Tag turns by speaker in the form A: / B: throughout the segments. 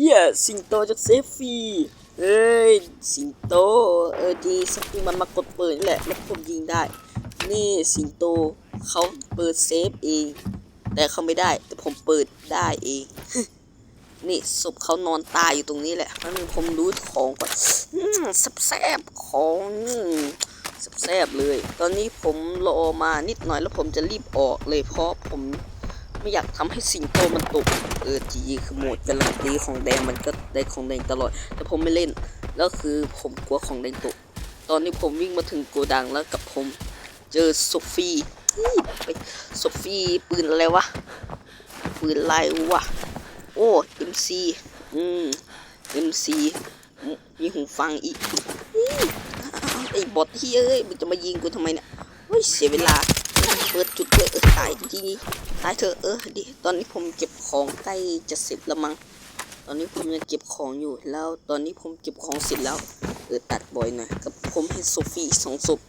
A: เหี้ยสิงโตจากเซฟฟีเอ้ยสิงโตเออดีสักทีมันมากดเปิดนี่แหละแล้วผมยิงได้ นี่สิงโตเขาเปิดเซฟเอง แต่เขาไม่ได้แต่ผมเปิดได้เองนี่ศพเขานอนตายอยู่ตรงนี้แหละมันผมรู้ของก่อนอืมแซ่บของแซ่บเลย ตอนนี้ผมรอมานิดหน่อยแล้วผมจะรีบออกเลยเพราะผม ไม่อยากทำให้สิงโตมันตก เออจีคือโหมดการันตีของแดงมันก็ได้ของแดงตลอด แต่ผมไม่เล่น แล้วคือผมกลัวของแดงตก ตอนนี้ผมวิ่งมาถึงโกดังแล้วกับผม เจอโซฟีไปโซฟีปืนอะไรวะ ปืนอะไรวะ โอ้ MC อืม MC อืมมีหูฟังอีกไอ้บอทที่เอ้ย มันจะมายิงกูทำไมเนี่ยเฮ้ยเสียเวลา เปิดจุดเลยเออตายจริงๆตายเถอะเออดิตอนนี้ผมเก็บของใกล้จะเสร็จแล้วมั้งตอนนี้ผมยังเก็บของอยู่แล้วตอนนี้ผมเก็บของเสร็จแล้วเออตัดบ่อยหน่อยกับผมเห็นโซฟีสองศพ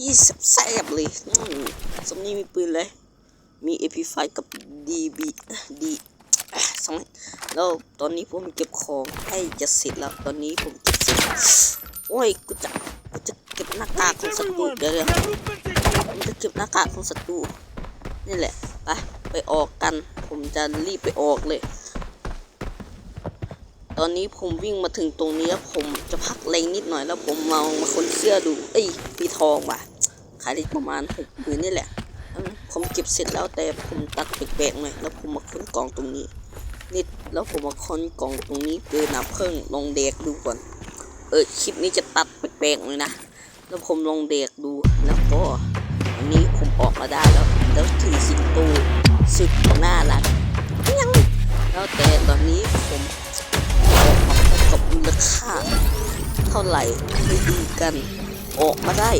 A: ยี่แซ่บเลยสมนี้มีปืนเลยมี AP5 กับ DB D อะสองแล้วตอนนี้ผมเก็บของใกล้จะเสร็จแล้วตอนนี้ผมเก็บเสร็จโอ้ยกูจะกูจะเก็บหน้ากากของศัตรูเดี๋ยว ก็บหน้ากากของศัตรูนี่แหละไปไปออกกัน ผมจะรีบไปออกเลย ตอนนี้ผมวิ่งมาถึงตรงนี้แล้วผมจะพักเลงนิดหน่อยแล้วผมมองมาคนเสื้อดู เอ้ยปีทองว่ะขายได้ประมาณหกหมื่นนี่แหละ ผมเก็บเสร็จแล้วแต่ผมตัดแปลกๆหน่อยแล้วผมมาค้นกล่องตรงนี้นิดแล้วผมมาค้นกล่องตรงนี้เกินน้ำเพิ่งลองเด็กดูก่อน เออคลิปนี้จะตัดแปลกๆเลยนะ แล้วผมลองเด็กดูแล้วก็อั นนี้ผมออกมาได้แล้ว แล้วถือสิงโตสุดน่ารักยังแล้วแต่ตอนนี้ผมออกมากับมูลค่า เท่าไหร่ไปดูกัน ออกมาได้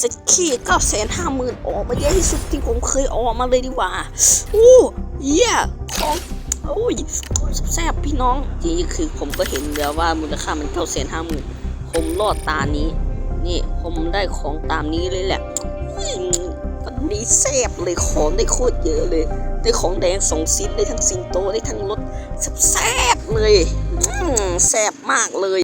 A: สักขี้เก้าแสนห้าหมื่นออกมาเยอะที่สุดที่ผมเคยออกมาเลยดีกว่าโอ้เยี่ยของโอ้ยแซ่บพี่น้องจริงๆคือผมก็เห็นแล้วว่ามูลค่ามันเก้าแสนห้าหมื่นผมรอดตานี้ นี่ผมได้ของตามนี้เลยแหละ วันนี้แซ่บเลยของได้โคตรเยอะเลย ได้ของแดงสองซินได้ทั้งสิงโตได้ทั้งรถแซ่บเลยแซ่บมากเลย